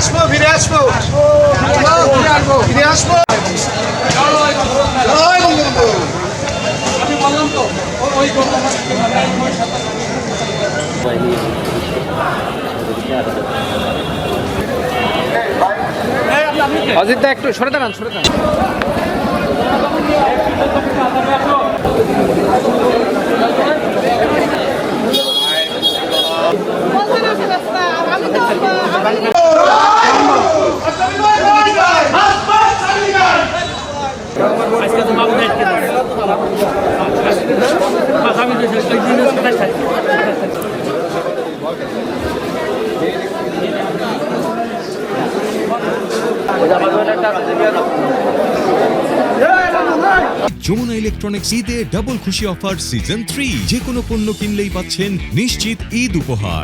আসব ফিরে আসব। ফিরে আসব। অজিত দা একটু সরে দাঁড়ান সরে দাঁড়ান। আজকে তো বাবু আগামী যমুনা ইলেকট্রনিক্স ঈদে ডাবল খুশি অফার সিজন থ্রি যে কোনো পণ্য কিনলেই পাচ্ছেন নিশ্চিত ঈদ উপহার।